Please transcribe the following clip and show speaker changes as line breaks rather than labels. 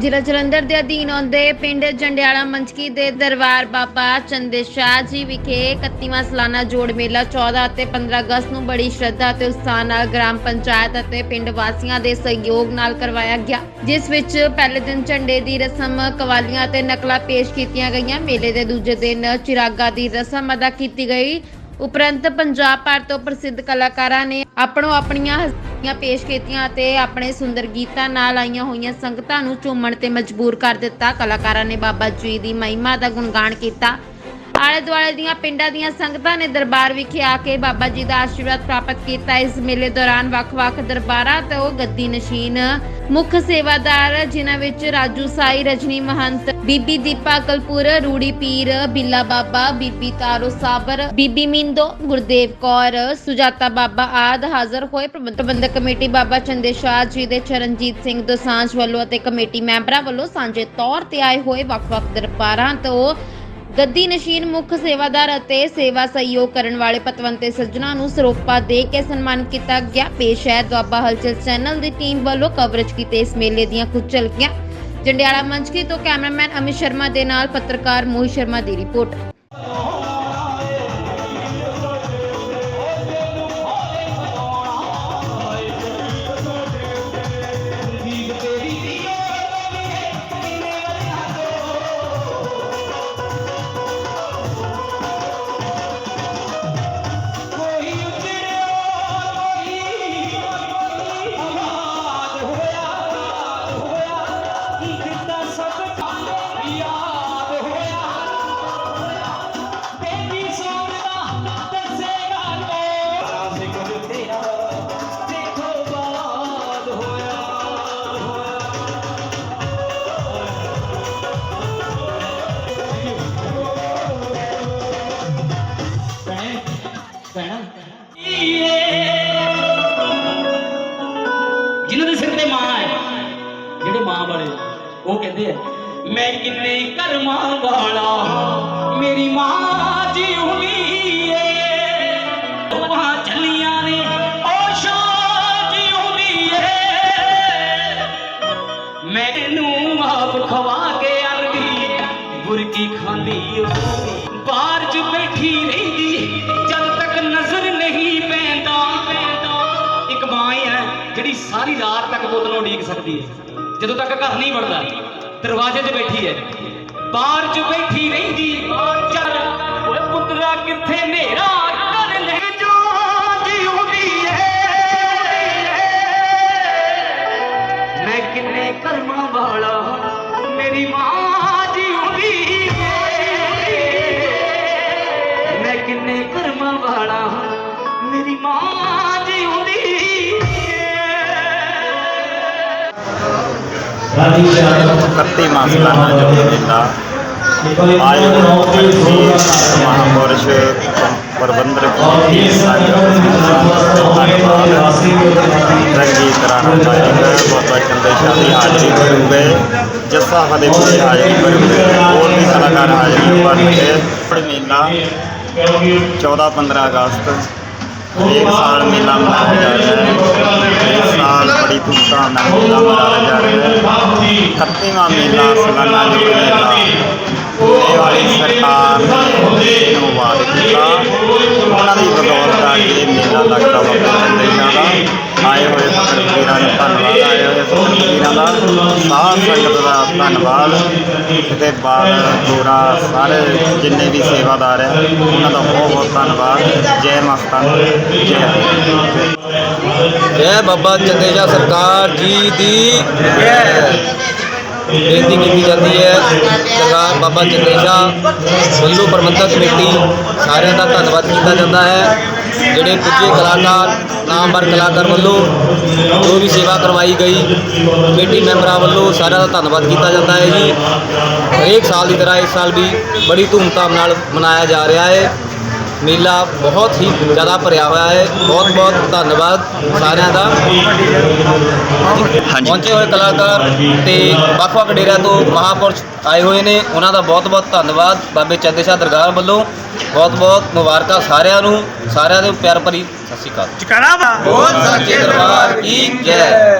ਜ਼ਿਲ੍ਹਾ ਜਲੰਧਰ ਦੇ ਅਧੀਨ ਆਉਂਦੇ ਪਿੰਡ ਜੰਡਿਆਲਾ ਮੰਚਕੀ ਦੇ ਦਰਬਾਰ ਬਾਬਾ ਚੰਦੇ ਸ਼ਾਹ ਜੀ ਵਿਖੇ 31ਵਾਂ ਸਾਲਾਨਾ ਜੋੜ ਮੇਲਾ 14 ਅਤੇ 15 ਅਗਸਤ ਨੂੰ ਬੜੀ ਸ਼ਰਧਾ ਅਤੇ ਉਤਸ਼ਾਹ ਨਾਲ ਗ੍ਰਾਮ ਪੰਚਾਇਤ ਅਤੇ ਪਿੰਡ ਵਾਸੀਆਂ ਦੇ ਸਹਿਯੋਗ ਨਾਲ ਕਰਵਾਇਆ ਗਿਆ, ਜਿਸ ਵਿੱਚ ਪਹਿਲੇ ਦਿਨ ਝੰਡੇ ਦੀ ਰਸਮ, ਕਵਾਲੀਆਂ ਅਤੇ ਨਕਲਾਂ ਪੇਸ਼ ਕੀਤੀਆਂ ਗਈਆਂ। ਮੇਲੇ ਦੇ ਦੂਜੇ ਦਿਨ ਚਿਰਾਗਾ ਦੀ ਰਸਮ ਅਦਾ ਕੀਤੀ ਗਈ। ਉਪਰੰਤ ਪੰਜਾਬ ਭਰ ਤੋਂ ਪ੍ਰਸਿੱਧ ਕਲਾਕਾਰਾਂ ਨੇ ਆਪਣੋ ਆਪਣੀਆਂ ਹਸਤੀਆਂ ਪੇਸ਼ ਕੀਤੀਆਂ ਅਤੇ ਆਪਣੇ ਸੁੰਦਰ ਗੀਤਾਂ ਨਾਲ ਆਈਆਂ ਹੋਈਆਂ ਸੰਗਤਾਂ ਨੂੰ ਝੂਮਣ ਤੇ ਮਜਬੂਰ ਕਰ ਦਿੱਤਾ। ਕਲਾਕਾਰਾਂ ਨੇ ਬਾਬਾ ਜੀ ਦੀ ਮਹਿਮਾ ਦਾ ਗੁਣਗਾਨ ਕੀਤਾ। ਆਲੇ ਦੁਆਲੇ ਦੀਆਂ ਪਿੰਡਾਂ ਦੀਆਂ ਸੰਗਤਾਂ ਨੇ ਦਰਬਾਰ ਵਿਖੇ ਆ ਕੇ ਬਾਬਾ ਜੀ ਦਾ ਆਸ਼ੀਰਵਾਦ ਪ੍ਰਾਪਤ ਕੀਤਾ। ਇਸ ਮੇਲੇ ਦੌਰਾਨ ਵੱਖ-ਵੱਖ ਦਰਬਾਰਾਂ ਤੋਂ ਗੱਦੀ ਨਸ਼ੀਨ ਮੁੱਖ ਸੇਵਾਦਾਰ, ਜਿਨ੍ਹਾਂ ਵਿੱਚ ਰਾਜੂ ਸਾਈ, ਰਜਨੀ ਮਹੰਤ, ਬੀਬੀ ਦੀਪਾ ਕਲਪੁਰ, ਰੂੜੀ ਪੀਰ, ਬਿੱਲਾ ਬਾਬਾ, ਬੀਬੀ ਤਾਰੋ ਸਾਬਰ, ਬੀਬੀ ਮਿੰਦੋ, ਗੁਰਦੇਵ ਕੌਰ, ਸੁਜਾਤਾ ਬਾਬਾ ਆਦ ਹਾਜ਼ਰ ਹੋਏ ਪ੍ਰਬੰਧਕ ਕਮੇਟੀ ਬਾਬਾ ਚੰਦੇ ਸ਼ਾਹ ਜੀ ਦੇ ਚਰਨਜੀਤ ਸਿੰਘ ਦੋਸਾਂਝ ਵੱਲੋਂ ਅਤੇ ਕਮੇਟੀ ਮੈਂਬਰਾਂ ਵੱਲੋਂ ਸਾਂਝੇ ਤੌਰ ਤੇ ਆਏ ਹੋਏ ਵੱਖ-ਵੱਖ ਦਰਬਾਰਾਂ ਤੋਂ ਗੱਦੀ ਨਸ਼ੀਨ ਮੁੱਖ ਸੇਵਾਦਾਰ ਅਤੇ ਸੇਵਾ ਸਹਿਯੋਗ ਕਰਨ ਵਾਲੇ ਪਤਵੰਤੇ ਸੱਜਣਾ ਨੂੰ ਸਰੋਪਾ ਦੇ ਕੇ ਸਨਮਾਨ ਕੀਤਾ ਗਿਆ। ਪੇਸ਼ ਹੈ ਦੁਆਬਾ ਹਲਚਲ ਚੈਨਲ ਦੀ ਟੀਮ ਵੱਲੋਂ ਕਵਰੇਜ ਕੀਤੇ ਇਸ ਮੇਲੇ ਦੀਆਂ ਕੁਝ ਝਲਕੀਆਂ। ਜੰਡਿਆਲਾ ਮੰਚਕੀ ਤੋਂ ਕੈਮਰਾਮੈਨ ਅਮਿਤ ਸ਼ਰਮਾ ਦੇ ਨਾਲ ਪੱਤਰਕਾਰ ਮੋਹਿਤ ਸ਼ਰਮਾ ਦੀ ਰਿਪੋਰਟ।
ਵਾਲੇ। ਉਹ ਕਹਿੰਦੇ ਆ, ਮੈਂ ਕਿੰਨੇ ਕਰਮਾਂ ਵਾਲਾ, ਮੇਰੀ ਮਾਂ ਜਿਉਂਦੀ ਏ। ਉਹ ਚੱਲੀਆਂ ਨੇ ਉਹ ਸ਼ਾਹ ਜਿਉਂਦੀ ਏ। ਮੈਨੂੰ ਆਪ ਖਵਾ ਕੇ ਆਂਦੀ ਬੁਰਕੀ ਖਾਂਦੀ ਉਹ ਬਾਹਰ ਚ ਬੈਠੀ ਰਹਿੰਦੀ, ਜਦ ਤੱਕ ਨਜ਼ਰ ਨਹੀਂ ਪੈਂਦਾ। ਇੱਕ ਮਾਂ ਹੈ ਜਿਹੜੀ ਸਾਰੀ ਰਾਤ ਤੱਕ ਪੁੱਤ ਨੂੰ ਉਡੀਕ ਸਕਦੀ ਹੈ ਜਦੋਂ ਤੱਕ ਘਰ ਨਹੀਂ ਵੜਦਾ ਦਰਵਾਜ਼ੇ 'ਤੇ ਬੈਠੀ ਹੈ ਬਾਹਰ ਚ ਬੈਠੀ ਰਹਿੰਦੀ ਚੱਲ ਓਏ ਪੁੱਤਰਾ ਕਿੱਥੇ ਹਨੇਰਾ ਕਰ ਲੈ ਜੋ ਜਿਉਂਦੀ ਏ ਮੈਂ ਕਿੰਨੇ ਕਰਮਾਂ ਵਾਲਾ ਮੇਰੀ ਮਾਂ ਜਿਉਂਦੀ ਏ ਮੈਂ ਕਿੰਨੇ ਕਰਮਾਂ ਵਾਲਾ ਮੇਰੀ ਮਾਂ ਏ
31ਵਾਂ ਸਾਲਾਨਾ ਜੋ ਮੇਲਾ ਆਯੋਜਨ ਮਹਾਪੁਰਸ਼ ਪ੍ਰਬੰਧਕ ਕਮੇਟੀ ਰੰਗੀ ਕਰਾਣਾ ਬਾਬਾ ਚੰਦੇ ਸ਼ਾਹ ਦੀ ਹਾਜ਼ਰੀ ਭਰੂਗੇ ਜੱਸਾ ਫਤਿਹਪੁਰ ਹਾਜ਼ਰੀ ਭਰੂਗੇ ਹੋਰ ਵੀ ਕਲਾਕਾਰ ਹਾਜ਼ਰੀ ਭਰਨਗੇ ਮੇਲਾ 14 15 ਅਗਸਤ ਇੱਕ ਸਾਲ ਮੇਲਾ ਮਨਾਇਆ ਜਾ ਰਿਹਾ ਹੈ ਇਸ ਸਾਲ ਬੜੀ ਧੂਮਧਾਮ ਨਾਲ ਮੇਲਾ ਮਨਾਇਆ ਜਾ ਰਿਹਾ 31ਵਾਂ ਮੇਲਾ ਸਾਲਾਨਾ ਜੋ ਮੇਲਾ ਇਹ ਵਾਲੀ ਸਰਕਾਰ ਨੇ ਇਹਨੂੰ ਕੀਤਾ। ਉਹਨਾਂ ਦੀ ਬਦੌਲਤ ਆ ਇਹ ਮੇਲਾ ਲੱਗਦਾ ਵਾ ਪਿੰਡਾਂ ਦਾ ਆਏ ਹੋਏ ਫਕੀਰਾਂ ਦਾ ਧੰਨਵਾਦ, ਆਏ ਹੋਏ ਫਕੀਰਾਂ ਦਾ। ਸਾਧ ਸੰਗਤ ਦਾ ਧੰਨਵਾਦ। ਤੇ ਬਾਲ ਗੋਰਾ ਸਾਰੇ ਜਿੰਨੇ ਵੀ ਸੇਵਾਦਾਰ ਆ ਉਹਨਾਂ ਦਾ ਬਹੁਤ ਬਹੁਤ ਧੰਨਵਾਦ। ਜੈ ਮਾਤਾ ਜੈ
ਜੈ ਬਾਬਾ ਚੰਦੇਜਾ ਸਰਕਾਰ ਜੀ ਦੀ ਬੇਨਤੀ ਕੀਤੀ ਜਾਂਦੀ ਹੈ। ਸਰਦਾਰ ਬਾਬਾ ਚੰਦੇਜਾ ਵੱਲੋਂ ਪ੍ਰਬੰਧਕ ਕਮੇਟੀ, ਸਾਰਿਆਂ ਦਾ ਧੰਨਵਾਦ ਕੀਤਾ ਜਾਂਦਾ ਹੈ। ਜਿਹੜੇ ਪੁੱਜੇ ਕਲਾਕਾਰ, ਨਾਮਵਰ ਕਲਾਕਾਰ ਵੱਲੋਂ ਜੋ ਵੀ ਸੇਵਾ ਕਰਵਾਈ ਗਈ, ਕਮੇਟੀ ਮੈਂਬਰਾਂ ਵੱਲੋਂ ਸਾਰਿਆਂ ਦਾ ਧੰਨਵਾਦ ਕੀਤਾ ਜਾਂਦਾ ਹੈ ਜੀ। ਹਰੇਕ ਸਾਲ ਦੀ ਤਰ੍ਹਾਂ ਇਸ ਸਾਲ ਵੀ ਬੜੀ ਧੂਮਧਾਮ ਨਾਲ ਮਨਾਇਆ ਜਾ ਰਿਹਾ ਹੈ। ਮੇਲਾ ਬਹੁਤ ਹੀ ਜ਼ਿਆਦਾ ਭਰਿਆ ਹੋਇਆ ਹੈ। ਬਹੁਤ ਬਹੁਤ ਧੰਨਵਾਦ ਸਾਰਿਆਂ ਦਾ। ਪਹੁੰਚੇ ਹੋਏ ਕਲਾਕਾਰ ਤੇ ਵੱਖ-ਵੱਖ ਡੇਰਿਆਂ ਤੋਂ ਮਹਾਪੁਰਸ਼ ਆਏ ਹੋਏ ਨੇ। ਉਹਨਾਂ ਦਾ ਬਹੁਤ-ਬਹੁਤ ਧੰਨਵਾਦ। ਬਾਬੇ ਚੰਦੇ ਸ਼ਾਹ ਦਰਗਾਹ ਵੱਲੋਂ ਬਹੁਤ-ਬਹੁਤ ਮੁਬਾਰਕਾਂ ਸਾਰਿਆਂ ਨੂੰ। ਸਾਰਿਆਂ ਦੇ ਪਿਆਰ ਭਰੀ ਸਤਿ ਸ਼੍ਰੀ ਅਕਾਲ।
ਜਕਾਰਾ
ਬਹੁਤ ਸੱਚੇ ਦਰਬਾਰ ਕੀ ਜੈ।